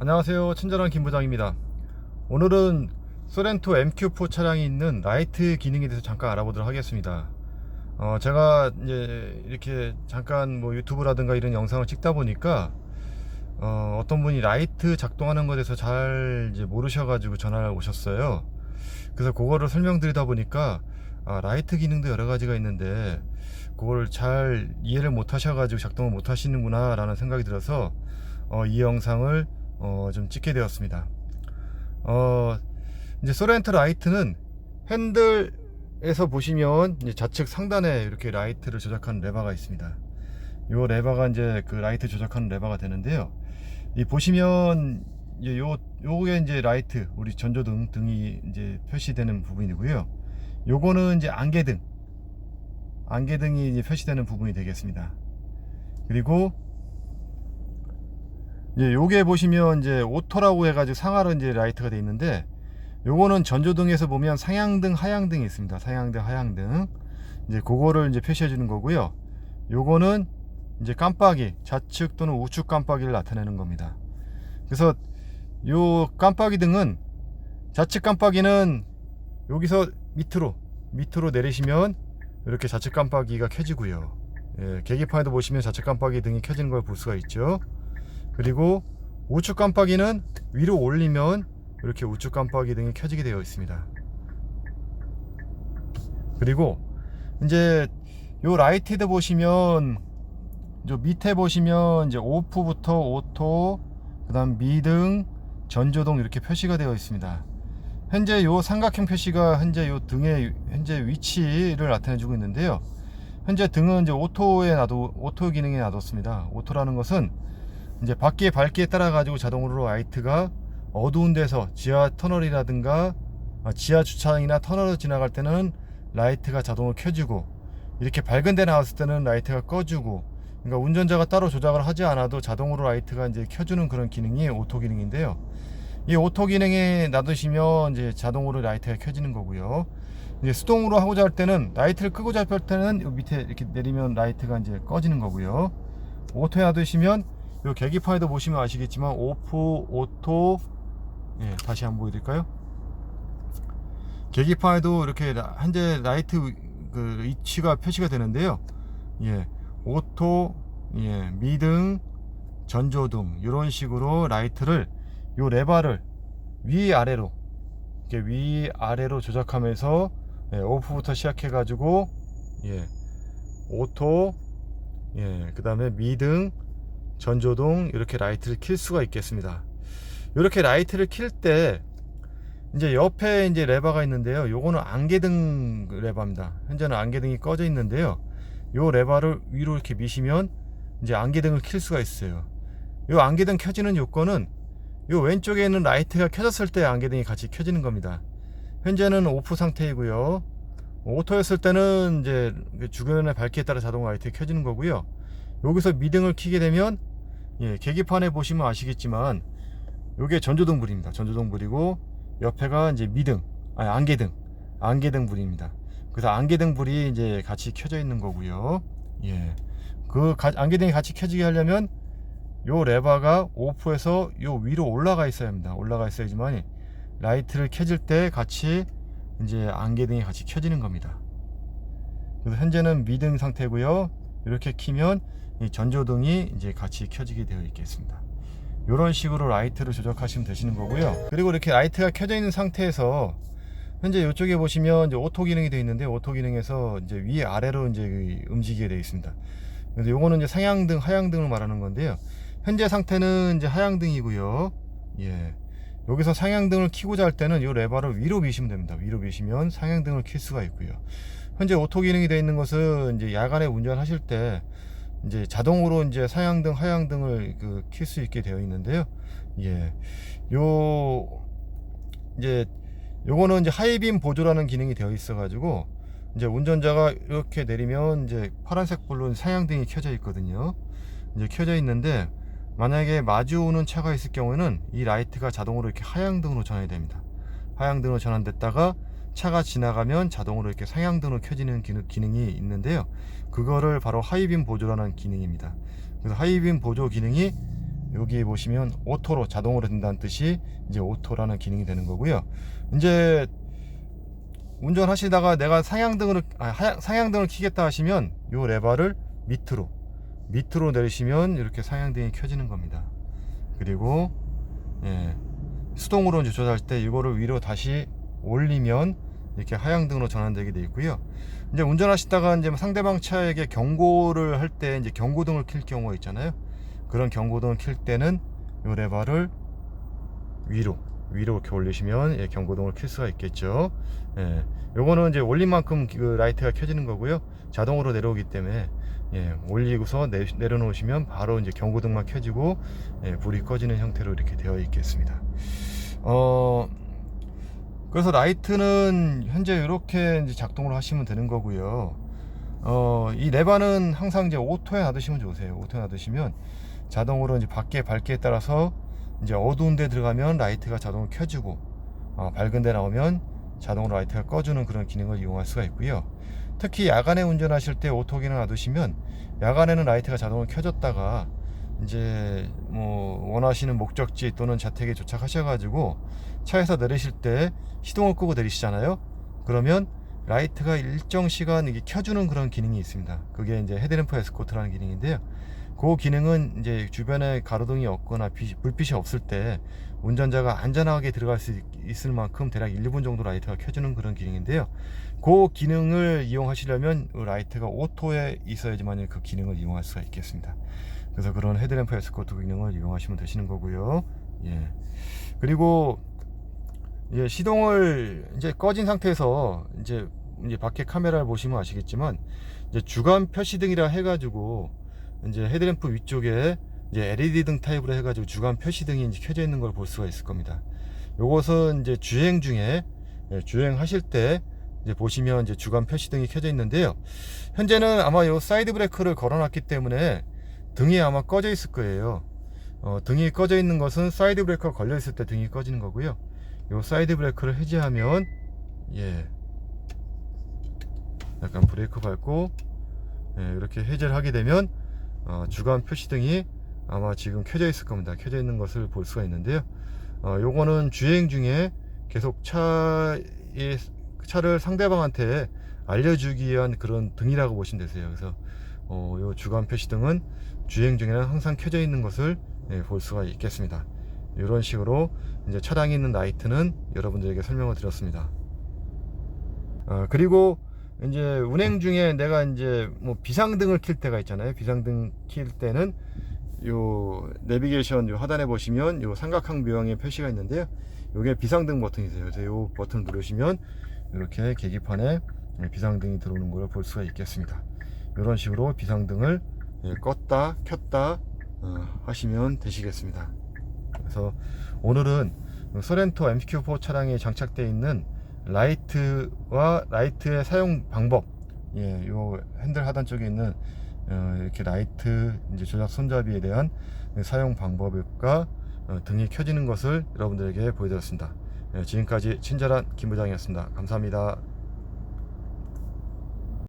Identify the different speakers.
Speaker 1: 안녕하세요. 친절한 김 부장입니다. 오늘은 소렌토 MQ4 차량이 있는 라이트 기능에 대해서 잠깐 알아보도록 하겠습니다. 어, 제가 이제 이렇게 잠깐 뭐 유튜브라든가 이런 영상을 찍다 보니까 어, 어떤 분이 라이트 작동하는 것에 대해서 잘 모르셔가지고 전화를 오셨어요. 그래서 그거를 설명드리다 보니까 아, 라이트 기능도 여러 가지가 있는데 그걸 잘 이해를 못 하셔가지고 작동을 못 하시는구나 라는 생각이 들어서 어, 이 영상을 어, 좀 찍게 되었습니다. 어, 이제 소렌트 라이트는 핸들에서 보시면 좌측 상단에 이렇게 라이트를 조작하는 레버가 있습니다. 이 레버가 이제 그 라이트 조작하는 레버가 되는데요. 이 보시면 이제 요 요게 이제 라이트 우리 전조등 등이 이제 표시되는 부분이고요. 요거는 이제 안개등 안개등이 이제 표시되는 부분이 되겠습니다. 그리고 예, 요게 보시면 이제 오토라고 해가지고 상하로 이제 라이트가 돼 있는데 요거는 전조등에서 보면 상향등 하향등이 있습니다. 상향등 하향등. 이제 그거를 이제 표시해 주는 거고요. 요거는 이제 깜빡이 좌측 또는 우측 깜빡이를 나타내는 겁니다. 그래서 요 깜빡이 등은 좌측 깜빡이는 여기서 밑으로 밑으로 내리시면 이렇게 좌측 깜빡이가 켜지고요. 예, 계기판에도 보시면 좌측 깜빡이 등이 켜지는 걸 볼 수가 있죠 그리고 우측 깜빡이는 위로 올리면 이렇게 우측 깜빡이 등이 켜지게 되어 있습니다. 그리고 이제 요 라이트드 보시면 저 밑에 보시면 이제 오프부터 오토 그다음 미등 전조등 이렇게 표시가 되어 있습니다. 현재 요 삼각형 표시가 현재 요 등의 현재 위치를 나타내 주고 있는데요. 현재 등은 이제 오토에 놔도 오토 기능에 놔뒀습니다. 오토라는 것은 이제 밖에 밝기에 따라 가지고 자동으로 라이트가 어두운 데서 지하 터널이라든가 아, 지하 주차장이나 터널을 지나갈 때는 라이트가 자동으로 켜지고 이렇게 밝은 데 나왔을 때는 라이트가 꺼지고 그러니까 운전자가 따로 조작을 하지 않아도 자동으로 라이트가 이제 켜주는 그런 기능이 오토 기능인데요. 이 오토 기능에 놔두시면 이제 자동으로 라이트가 켜지는 거고요. 이제 수동으로 하고자 할 때는 라이트를 끄고 잡을 때는 요 밑에 이렇게 내리면 라이트가 이제 꺼지는 거고요. 오토에 놔두시면 요 계기판에도 보시면 아시겠지만 오프 오토 예, 다시 한번 보여드릴까요? 계기판에도 이렇게 라- 현재 라이트 그 위치가 표시가 되는데요. 예, 오토, 예, 미등, 전조등 이런 식으로 라이트를 요 레바를 위 아래로 이렇게 위 아래로 조작하면서 예, 오프부터 시작해 가지고 예, 오토, 예, 그다음에 미등, 전조등 이렇게 라이트를 킬 수가 있겠습니다. 이렇게 라이트를 킬 때 이제 옆에 이제 레버가 있는데요. 요거는 안개등 레버입니다. 현재는 안개등이 꺼져 있는데요. 요 레버를 위로 이렇게 미시면 이제 안개등을 킬 수가 있어요. 요 안개등 켜지는 요건은 요 왼쪽에 있는 라이트가 켜졌을 때 안개등이 같이 켜지는 겁니다. 현재는 오프 상태이고요. 오토였을 때는 이제 주변의 밝기에 따라 자동 라이트 켜지는 거고요. 여기서 미등을 켜게 되면 예, 계기판에 보시면 아시겠지만 요게 전조등 불입니다. 전조등 불이고 옆에가 이제 미등, 아니 안개등, 안개등 불입니다. 그래서 안개등 불이 이제 같이 켜져 있는 거고요. 예, 그 가- 안개등이 같이 켜지게 하려면 요 레버가 오프에서 요 위로 올라가 있어야 합니다. 올라가 있어야지만 라이트를 켜질 때 같이 이제 안개등이 같이 켜지는 겁니다. 그래서 현재는 미등 상태고요. 이렇게 키면 이 전조등이 이제 같이 켜지게 되어 있겠습니다. 이런 식으로 라이트를 조작하시면 되시는 거고요. 그리고 이렇게 라이트가 켜져 있는 상태에서 현재 이쪽에 보시면 이제 오토 기능이 되어 있는데 오토 기능에서 이제 위 아래로 이제 움직이게 되어 있습니다. 근데 요거는 이제 상향등, 하향등을 말하는 건데요. 현재 상태는 이제 하향등이고요. 예. 여기서 상향등을 켜고자 할 때는 이 레버를 위로 미시면 됩니다. 위로 미시면 상향등을 켤 수가 있고요. 현재 오토 기능이 되어 있는 것은 이제 야간에 운전하실 때 이제 자동으로 이제 상향등, 하향등을 그켤 수 있게 되어 있는데요. 예. 요 이제 요거는 이제 하이빔 보조라는 기능이 되어 있어 가지고 이제 운전자가 이렇게 내리면 이제 파란색 불로 상향등이 켜져 있거든요. 이제 켜져 있는데 만약에 마주오는 차가 있을 경우에는 이 라이트가 자동으로 이렇게 하향등으로 전환이 됩니다. 하향등으로 전환됐다가 차가 지나가면 자동으로 이렇게 상향등으로 켜지는 기능, 기능이 있는데요. 그거를 바로 하이빔 보조라는 기능입니다. 그래서 하이빔 보조 기능이 여기 보시면 오토로 자동으로 된다는 뜻이 이제 오토라는 기능이 되는 거고요. 이제 운전하시다가 내가 상향등을 아, 상향등을 켜겠다 하시면 요 레버를 밑으로 밑으로 내리시면 이렇게 상향등이 켜지는 겁니다. 그리고 예, 수동으로 조절할 때 이거를 위로 다시 올리면 이렇게 하향등으로 전환되게 되어 있고요. 이제 운전하시다가 이제 상대방 차에게 경고를 할 때 이제 경고등을 켤 경우가 있잖아요. 그런 경고등을 켤 때는 요 레버를 위로 위로 이렇게 올리시면 예, 경고등을 켤 수가 있겠죠. 예, 요거는 이제 올린 만큼 그 라이트가 켜지는 거고요. 자동으로 내려오기 때문에 예, 올리고서 내, 내려놓으시면 바로 이제 경고등만 켜지고 예, 불이 꺼지는 형태로 이렇게 되어 있겠습니다. 어, 그래서 라이트는 현재 이렇게 작동을 하시면 되는 거고요. 어, 이 레바는 항상 이제 오토에 놔두시면 좋으세요. 오토에 놔두시면 자동으로 이제 밖에 밝기에 따라서 이제 어두운 데 들어가면 라이트가 자동으로 켜지고 어, 밝은 데 나오면 자동으로 라이트가 꺼주는 그런 기능을 이용할 수가 있고요. 특히 야간에 운전하실 때 오토 기능 놔두시면 야간에는 라이트가 자동으로 켜졌다가 이제 뭐 원하시는 목적지 또는 자택에 도착하셔가지고 차에서 내리실 때 시동을 끄고 내리시잖아요. 그러면 라이트가 일정 시간 이게 켜주는 그런 기능이 있습니다. 그게 이제 헤드램프 에스코트라는 기능인데요. 그 기능은 이제 주변에 가로등이 없거나 빛- 불빛이 없을 때 운전자가 안전하게 들어갈 수 있- 있을 만큼 대략 1분 정도 라이트가 켜주는 그런 기능인데요. 그 기능을 이용하시려면 그 라이트가 오토에 있어야지만 그 기능을 이용할 수가 있겠습니다. 그래서 그런 헤드램프 에스코트 기능을 이용하시면 되시는 거고요. 예. 그리고 예, 시동을 이제 꺼진 상태에서 이제 이제 밖에 카메라를 보시면 아시겠지만 이제 주간 표시등이라 해가지고 이제 헤드램프 위쪽에 이제 LED 등 타입으로 해가지고 주간 표시등이 이제 켜져 있는 걸 볼 수가 있을 겁니다. 요것은 이제 주행 중에 예, 주행하실 때 이제 보시면 이제 주간 표시등이 켜져 있는데요. 현재는 아마 요 사이드 브레이크를 걸어놨기 때문에 등이 아마 꺼져 있을 거예요. 어, 등이 꺼져 있는 것은 사이드 브레이크가 걸려 있을 때 등이 꺼지는 거고요. 요 사이드 브레이크를 해제하면 예 약간 브레이크 밟고 예, 이렇게 해제를 하게 되면 어, 주간 표시등이 아마 지금 켜져 있을 겁니다. 켜져 있는 것을 볼 수가 있는데요. 어, 요거는 주행 중에 계속 차의 차를 상대방한테 알려주기 위한 그런 등이라고 보시면 되세요. 그래서 어, 요 주간 표시등은 주행 중에는 항상 켜져 있는 것을 예, 볼 수가 있겠습니다. 이런 식으로 이제 차량에 있는 라이트는 여러분들에게 설명을 드렸습니다. 어, 그리고 이제 운행 중에 내가 이제 뭐 비상등을 킬 때가 있잖아요. 비상등 킬 때는 요 내비게이션 요 하단에 보시면 요 삼각형 묘형의 표시가 있는데요. 요게 비상등 버튼이세요. 그래서 요 버튼을 누르시면 이렇게 계기판에 비상등이 들어오는 걸 볼 수가 있겠습니다. 이런 식으로 비상등을 예, 껐다 켰다 어, 하시면 되시겠습니다. 그래서 오늘은 소렌토 MQ4 차량에 장착되어 있는 라이트와 라이트의 사용 방법, 예, 요 핸들 하단 쪽에 있는 어, 이렇게 라이트 이제 조작 손잡이에 대한 사용 방법과 어, 등이 켜지는 것을 여러분들에게 보여드렸습니다. 예, 지금까지 친절한 김 부장이었습니다. 감사합니다.